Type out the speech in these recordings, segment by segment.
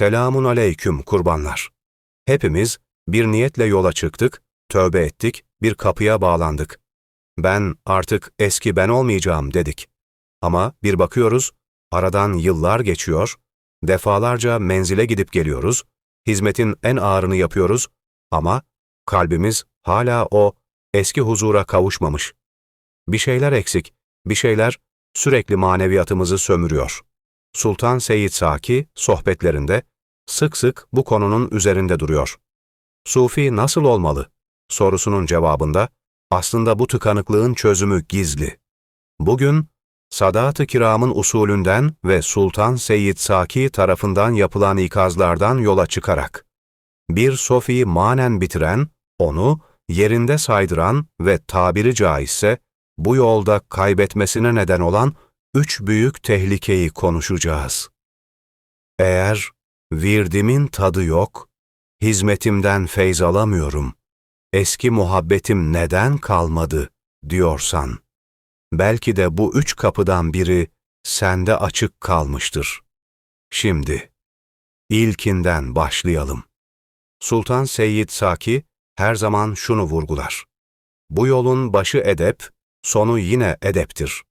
Selamun aleyküm kurbanlar. Hepimiz bir niyetle yola çıktık, tövbe ettik, bir kapıya bağlandık. Ben artık eski ben olmayacağım dedik. Ama bir bakıyoruz, aradan yıllar geçiyor, defalarca menzile gidip geliyoruz, hizmetin en ağırını yapıyoruz ama kalbimiz hala o eski huzura kavuşmamış. Bir şeyler eksik, bir şeyler sürekli maneviyatımızı sömürüyor. Sultan Seyyid Saki sohbetlerinde sık sık bu konunun üzerinde duruyor. Sufi nasıl olmalı? sorusunun cevabında aslında bu tıkanıklığın çözümü gizli. Bugün Sadat-ı Kiram'ın usulünden ve Sultan Seyyid Saki tarafından yapılan ikazlardan yola çıkarak bir sofiyi manen bitiren, onu yerinde saydıran ve tabiri caizse bu yolda kaybetmesine neden olan üç büyük tehlikeyi konuşacağız. Eğer virdimin tadı yok, hizmetimden feyz alamıyorum, eski muhabbetim neden kalmadı diyorsan, belki de bu üç kapıdan biri sende açık kalmıştır. Şimdi, ilkinden başlayalım. Sultan Seyyid Saki her zaman şunu vurgular. Bu yolun başı edep, sonu yine edeptir.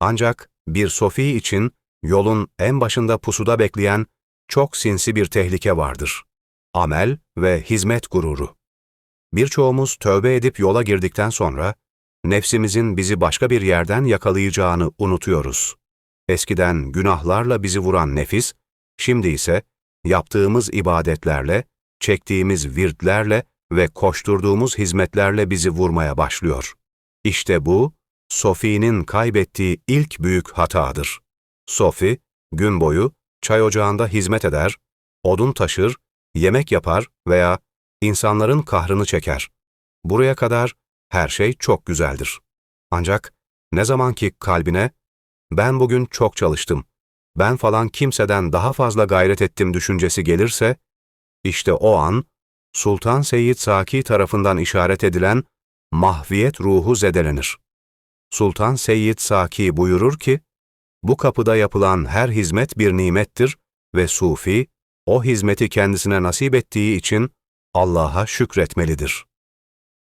Ancak bir sofi için yolun en başında pusuda bekleyen çok sinsi bir tehlike vardır. Amel ve hizmet gururu. Birçoğumuz tövbe edip yola girdikten sonra, nefsimizin bizi başka bir yerden yakalayacağını unutuyoruz. Eskiden günahlarla bizi vuran nefis, şimdi ise yaptığımız ibadetlerle, çektiğimiz virtlerle ve koşturduğumuz hizmetlerle bizi vurmaya başlıyor. İşte bu, Sofi'nin kaybettiği ilk büyük hatadır. Sofi, gün boyu çay ocağında hizmet eder, odun taşır, yemek yapar veya insanların kahrını çeker. Buraya kadar her şey çok güzeldir. Ancak ne zaman ki kalbine, ben bugün çok çalıştım, ben falan kimseden daha fazla gayret ettim düşüncesi gelirse, işte o an Sultan Seyyid Saki tarafından işaret edilen mahviyet ruhu zedelenir. Sultan Seyyid Saki buyurur ki, bu kapıda yapılan her hizmet bir nimettir ve Sufi, o hizmeti kendisine nasip ettiği için Allah'a şükretmelidir.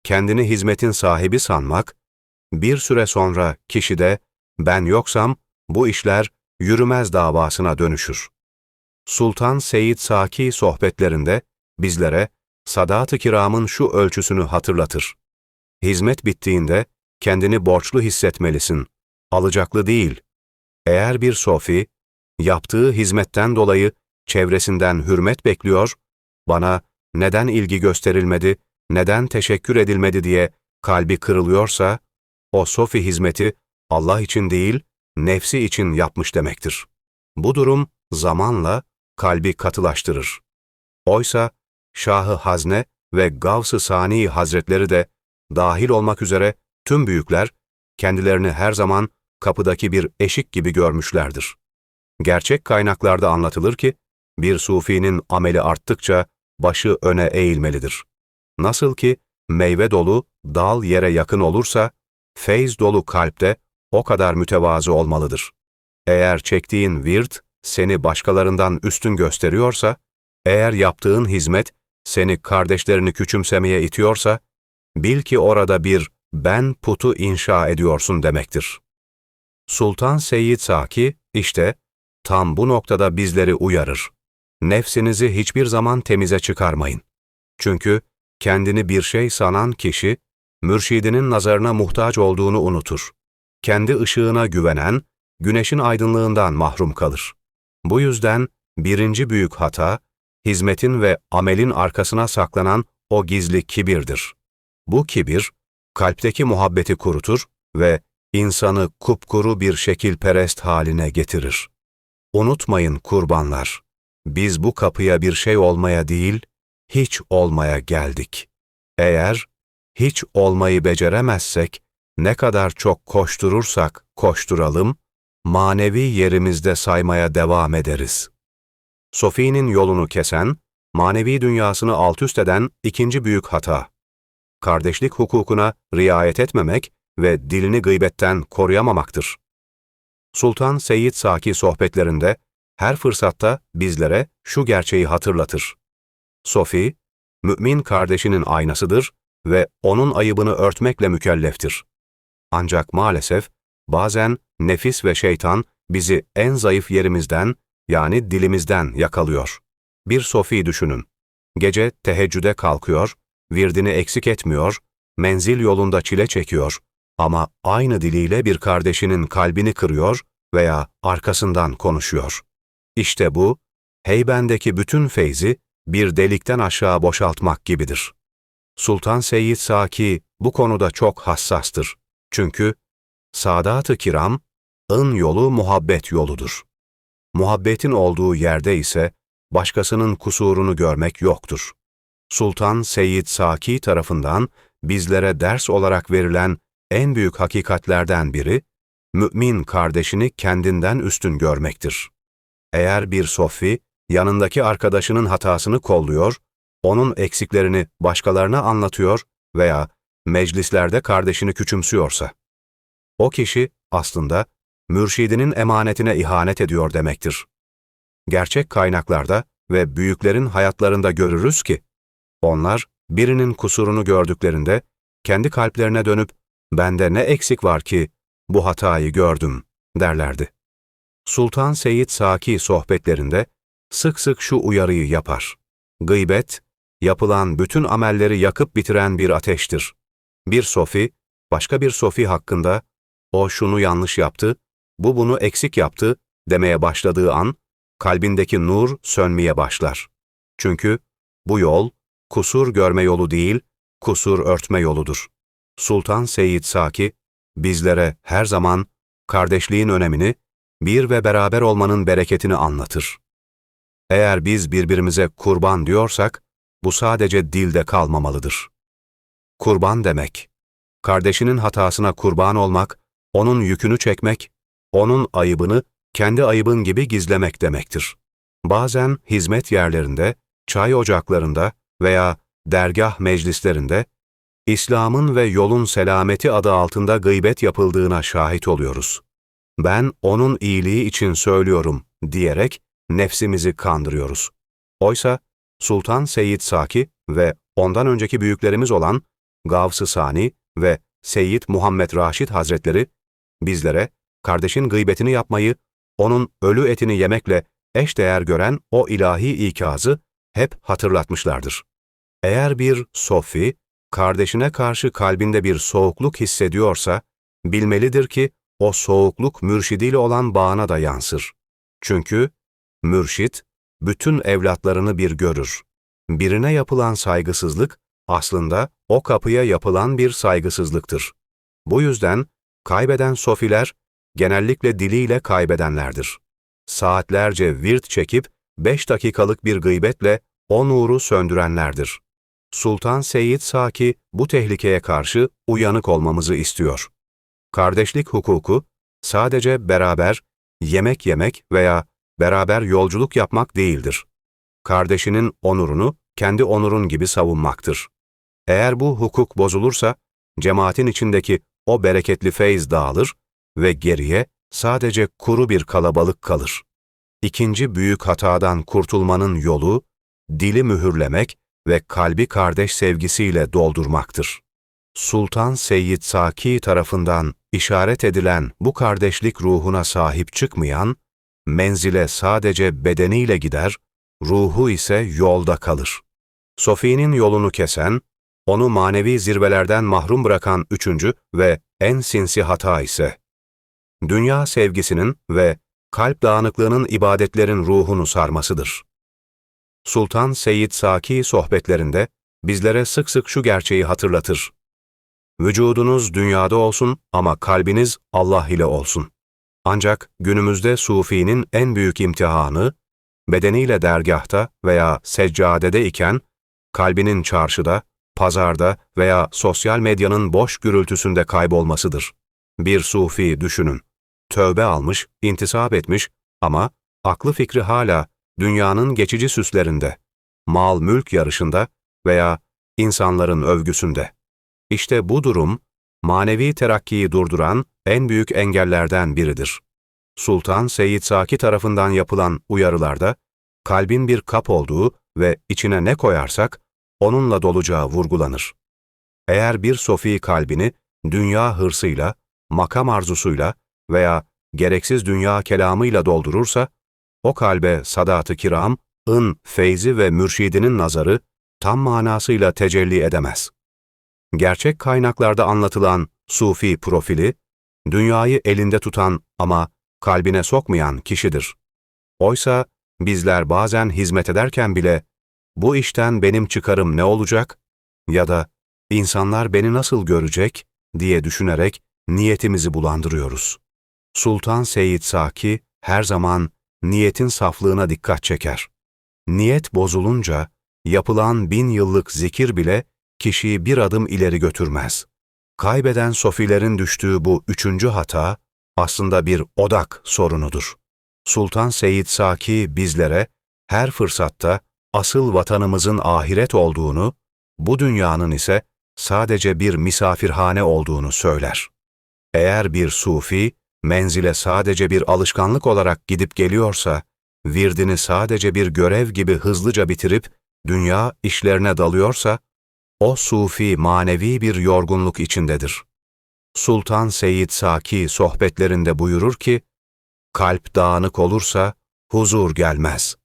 Kendini hizmetin sahibi sanmak, bir süre sonra kişide ben yoksam bu işler yürümez davasına dönüşür. Sultan Seyyid Saki sohbetlerinde bizlere Sadat-ı Kiram'ın şu ölçüsünü hatırlatır. Hizmet bittiğinde kendini borçlu hissetmelisin, alacaklı değil. Eğer bir sofi, yaptığı hizmetten dolayı çevresinden hürmet bekliyor, bana neden ilgi gösterilmedi, neden teşekkür edilmedi diye kalbi kırılıyorsa, o sofi hizmeti Allah için değil, nefsi için yapmış demektir. Bu durum zamanla kalbi katılaştırır. Oysa Şahı Hazne ve Gavs-ı Sani Hazretleri de dahil olmak üzere tüm büyükler kendilerini her zaman kapıdaki bir eşik gibi görmüşlerdir. Gerçek kaynaklarda anlatılır ki, bir sufinin ameli arttıkça başı öne eğilmelidir. Nasıl ki meyve dolu dal yere yakın olursa, feyz dolu kalpte o kadar mütevazı olmalıdır. Eğer çektiğin virt seni başkalarından üstün gösteriyorsa, eğer yaptığın hizmet seni kardeşlerini küçümsemeye itiyorsa, bil ki orada bir ben putu inşa ediyorsun demektir. Sultan Seyyid Saki işte tam bu noktada bizleri uyarır. Nefsinizi hiçbir zaman temize çıkarmayın. Çünkü kendini bir şey sanan kişi, mürşidinin nazarına muhtaç olduğunu unutur. Kendi ışığına güvenen, güneşin aydınlığından mahrum kalır. Bu yüzden birinci büyük hata, hizmetin ve amelin arkasına saklanan o gizli kibirdir. Bu kibir, kalpteki muhabbeti kurutur ve insanı kupkuru bir şekilperest haline getirir. Unutmayın kurbanlar, biz bu kapıya bir şey olmaya değil, hiç olmaya geldik. Eğer hiç olmayı beceremezsek, ne kadar çok koşturursak koşturalım, manevi yerimizde saymaya devam ederiz. Sofi'nin yolunu kesen, manevi dünyasını altüst eden ikinci büyük hata. Kardeşlik hukukuna riayet etmemek ve dilini gıybetten koruyamamaktır. Sultan Seyyid Saki sohbetlerinde her fırsatta bizlere şu gerçeği hatırlatır. Sofi, mümin kardeşinin aynasıdır ve onun ayıbını örtmekle mükelleftir. Ancak maalesef bazen nefis ve şeytan bizi en zayıf yerimizden yani dilimizden yakalıyor. Bir Sofi düşünün. Gece teheccüde kalkıyor, virdini eksik etmiyor, menzil yolunda çile çekiyor ama aynı diliyle bir kardeşinin kalbini kırıyor veya arkasından konuşuyor. İşte bu, heybendeki bütün feyzi bir delikten aşağı boşaltmak gibidir. Sultan Seyyid Saki bu konuda çok hassastır. Çünkü Sadat-ı Kiram, ın yolu muhabbet yoludur. Muhabbetin olduğu yerde ise başkasının kusurunu görmek yoktur. Sultan Seyyid Saki tarafından bizlere ders olarak verilen en büyük hakikatlerden biri, mümin kardeşini kendinden üstün görmektir. Eğer bir sofi, yanındaki arkadaşının hatasını kolluyor, onun eksiklerini başkalarına anlatıyor veya meclislerde kardeşini küçümsüyorsa, o kişi aslında mürşidinin emanetine ihanet ediyor demektir. Gerçek kaynaklarda ve büyüklerin hayatlarında görürüz ki, onlar birinin kusurunu gördüklerinde kendi kalplerine dönüp bende ne eksik var ki bu hatayı gördüm derlerdi. Sultan Seyyid Saki sohbetlerinde sık sık şu uyarıyı yapar. Gıybet, yapılan bütün amelleri yakıp bitiren bir ateştir. Bir sofi, başka bir sofi hakkında, o şunu yanlış yaptı, bu bunu eksik yaptı demeye başladığı an, kalbindeki nur sönmeye başlar. Çünkü bu yol, kusur görme yolu değil, kusur örtme yoludur. Sultan Seyyid Saki, bizlere her zaman kardeşliğin önemini, bir ve beraber olmanın bereketini anlatır. Eğer biz birbirimize kurban diyorsak, bu sadece dilde kalmamalıdır. Kurban demek, kardeşinin hatasına kurban olmak, onun yükünü çekmek, onun ayıbını kendi ayıbın gibi gizlemek demektir. Bazen hizmet yerlerinde, çay ocaklarında veya dergah meclislerinde İslam'ın ve yolun selameti adı altında gıybet yapıldığına şahit oluyoruz. Ben onun iyiliği için söylüyorum diyerek nefsimizi kandırıyoruz. Oysa Sultan Seyyid Saki ve ondan önceki büyüklerimiz olan Gavs-ı Sani ve Seyyid Muhammed Raşid Hazretleri bizlere kardeşin gıybetini yapmayı, onun ölü etini yemekle eşdeğer gören o ilahi ikazı hep hatırlatmışlardır. Eğer bir sofi, kardeşine karşı kalbinde bir soğukluk hissediyorsa, bilmelidir ki o soğukluk mürşidiyle olan bağına da yansır. Çünkü mürşit, bütün evlatlarını bir görür. Birine yapılan saygısızlık, aslında o kapıya yapılan bir saygısızlıktır. Bu yüzden kaybeden sofiler, genellikle diliyle kaybedenlerdir. Saatlerce virt çekip, beş dakikalık bir gıybetle o nuru söndürenlerdir. Sultan Seyyid Saki bu tehlikeye karşı uyanık olmamızı istiyor. Kardeşlik hukuku sadece beraber yemek yemek veya beraber yolculuk yapmak değildir. Kardeşinin onurunu kendi onurun gibi savunmaktır. Eğer bu hukuk bozulursa cemaatin içindeki o bereketli feyz dağılır ve geriye sadece kuru bir kalabalık kalır. İkinci büyük hatadan kurtulmanın yolu, dili mühürlemek ve kalbi kardeş sevgisiyle doldurmaktır. Sultan Seyyid Saki tarafından işaret edilen bu kardeşlik ruhuna sahip çıkmayan, menzile sadece bedeniyle gider, ruhu ise yolda kalır. Sofi'nin yolunu kesen, onu manevi zirvelerden mahrum bırakan üçüncü ve en sinsi hata ise, dünya sevgisinin ve kalp dağınıklığının ibadetlerin ruhunu sarmasıdır. Sultan Seyyid Saki sohbetlerinde bizlere sık sık şu gerçeği hatırlatır. Vücudunuz dünyada olsun ama kalbiniz Allah ile olsun. Ancak günümüzde Sufi'nin en büyük imtihanı, bedeniyle dergahta veya seccadede iken, kalbinin çarşıda, pazarda veya sosyal medyanın boş gürültüsünde kaybolmasıdır. Bir Sufi düşünün. Tövbe almış, intisap etmiş ama aklı fikri hala dünyanın geçici süslerinde, mal mülk yarışında veya insanların övgüsünde. İşte bu durum, manevi terakkiyi durduran en büyük engellerden biridir. Sultan Seyyid Saki tarafından yapılan uyarılarda, kalbin bir kap olduğu ve içine ne koyarsak, onunla dolacağı vurgulanır. Eğer bir sofi kalbini dünya hırsıyla, makam arzusuyla veya gereksiz dünya kelamıyla doldurursa, o kalbe sadat-ı kiram, ın, feyzi ve mürşidinin nazarı tam manasıyla tecelli edemez. Gerçek kaynaklarda anlatılan sufi profili, dünyayı elinde tutan ama kalbine sokmayan kişidir. Oysa bizler bazen hizmet ederken bile bu işten benim çıkarım ne olacak ya da insanlar beni nasıl görecek diye düşünerek niyetimizi bulandırıyoruz. Sultan Seyyid Saki her zaman niyetin saflığına dikkat çeker. Niyet bozulunca yapılan bin yıllık zikir bile kişiyi bir adım ileri götürmez. Kaybeden sofilerin düştüğü bu üçüncü hata aslında bir odak sorunudur. Sultan Seyyid Saki bizlere her fırsatta asıl vatanımızın ahiret olduğunu, bu dünyanın ise sadece bir misafirhane olduğunu söyler. Eğer bir sufi, menzile sadece bir alışkanlık olarak gidip geliyorsa, virdini sadece bir görev gibi hızlıca bitirip dünya işlerine dalıyorsa, o sufi manevi bir yorgunluk içindedir. Sultan Seyyid Saki sohbetlerinde buyurur ki, kalp dağınık olursa huzur gelmez.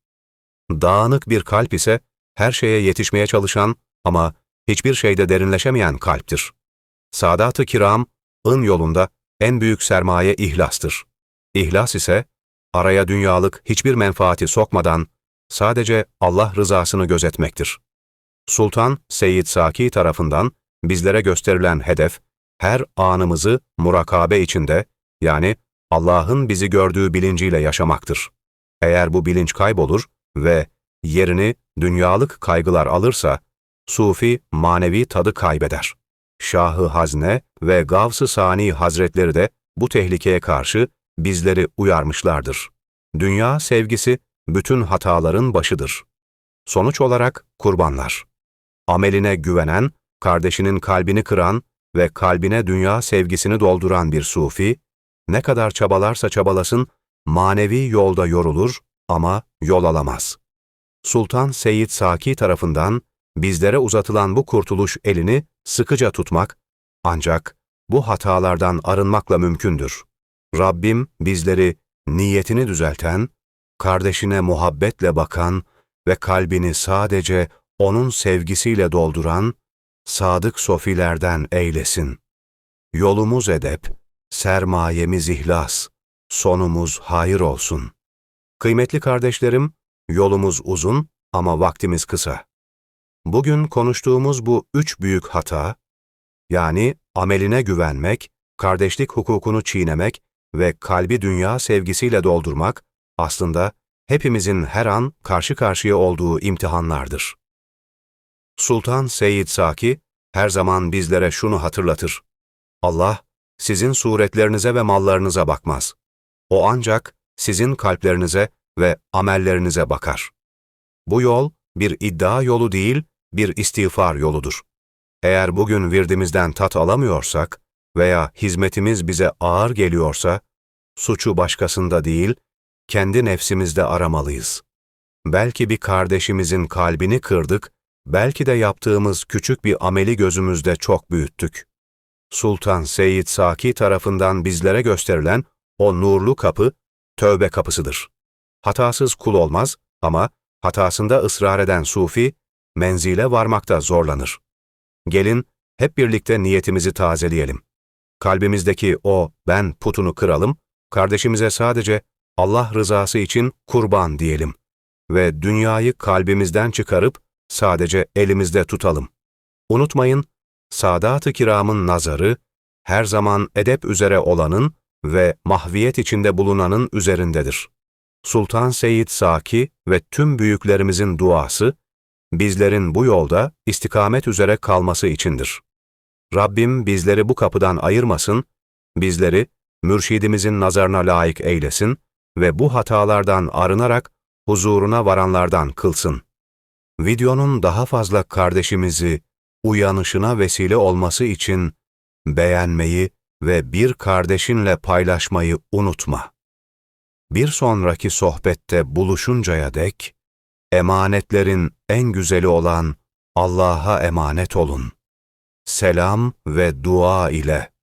Dağınık bir kalp ise her şeye yetişmeye çalışan ama hiçbir şeyde derinleşemeyen kalptir. Sadat-ı kiram, ın yolunda en büyük sermaye ihlastır. İhlas ise, araya dünyalık hiçbir menfaati sokmadan sadece Allah rızasını gözetmektir. Sultan Seyyid Saki tarafından bizlere gösterilen hedef, her anımızı murakabe içinde, yani Allah'ın bizi gördüğü bilinciyle yaşamaktır. Eğer bu bilinç kaybolur ve yerini dünyalık kaygılar alırsa, Sufi manevi tadı kaybeder. Şahı Hazne ve Gavs-ı Sani Hazretleri de bu tehlikeye karşı bizleri uyarmışlardır. Dünya sevgisi bütün hataların başıdır. Sonuç olarak kurbanlar. Ameline güvenen, kardeşinin kalbini kıran ve kalbine dünya sevgisini dolduran bir sufi, ne kadar çabalarsa çabalasın, manevi yolda yorulur ama yol alamaz. Sultan Seyyid Saki tarafından bizlere uzatılan bu kurtuluş elini sıkıca tutmak, ancak bu hatalardan arınmakla mümkündür. Rabbim bizleri niyetini düzelten, kardeşine muhabbetle bakan ve kalbini sadece O'nun sevgisiyle dolduran, sadık sofilerden eylesin. Yolumuz edep, sermayemiz ihlas, sonumuz hayır olsun. Kıymetli kardeşlerim, yolumuz uzun ama vaktimiz kısa. Bugün konuştuğumuz bu üç büyük hata, yani ameline güvenmek, kardeşlik hukukunu çiğnemek ve kalbi dünya sevgisiyle doldurmak, aslında hepimizin her an karşı karşıya olduğu imtihanlardır. Sultan Seyyid Saki her zaman bizlere şunu hatırlatır. Allah, sizin suretlerinize ve mallarınıza bakmaz. O ancak sizin kalplerinize ve amellerinize bakar. Bu yol bir iddia yolu değil, bir istiğfar yoludur. Eğer bugün virdimizden tat alamıyorsak veya hizmetimiz bize ağır geliyorsa, suçu başkasında değil, kendi nefsimizde aramalıyız. Belki bir kardeşimizin kalbini kırdık, belki de yaptığımız küçük bir ameli gözümüzde çok büyüttük. Sultan Seyyid Saki tarafından bizlere gösterilen o nurlu kapı, tövbe kapısıdır. Hatasız kul olmaz ama hatasında ısrar eden sufi, menzile varmakta zorlanır. Gelin, hep birlikte niyetimizi tazeleyelim. Kalbimizdeki o ben putunu kıralım, kardeşimize sadece Allah rızası için kurban diyelim ve dünyayı kalbimizden çıkarıp sadece elimizde tutalım. Unutmayın, Sadat-ı Kiram'ın nazarı, her zaman edep üzere olanın ve mahviyet içinde bulunanın üzerindedir. Sultan Seyyid Saki ve tüm büyüklerimizin duası, bizlerin bu yolda istikamet üzere kalması içindir. Rabbim bizleri bu kapıdan ayırmasın, bizleri mürşidimizin nazarına layık eylesin ve bu hatalardan arınarak huzuruna varanlardan kılsın. Videonun daha fazla kardeşimizi uyanışına vesile olması için beğenmeyi ve bir kardeşinle paylaşmayı unutma. bir sonraki sohbette buluşuncaya dek, emanetlerin en güzeli olan Allah'a emanet olun. Selam ve dua ile.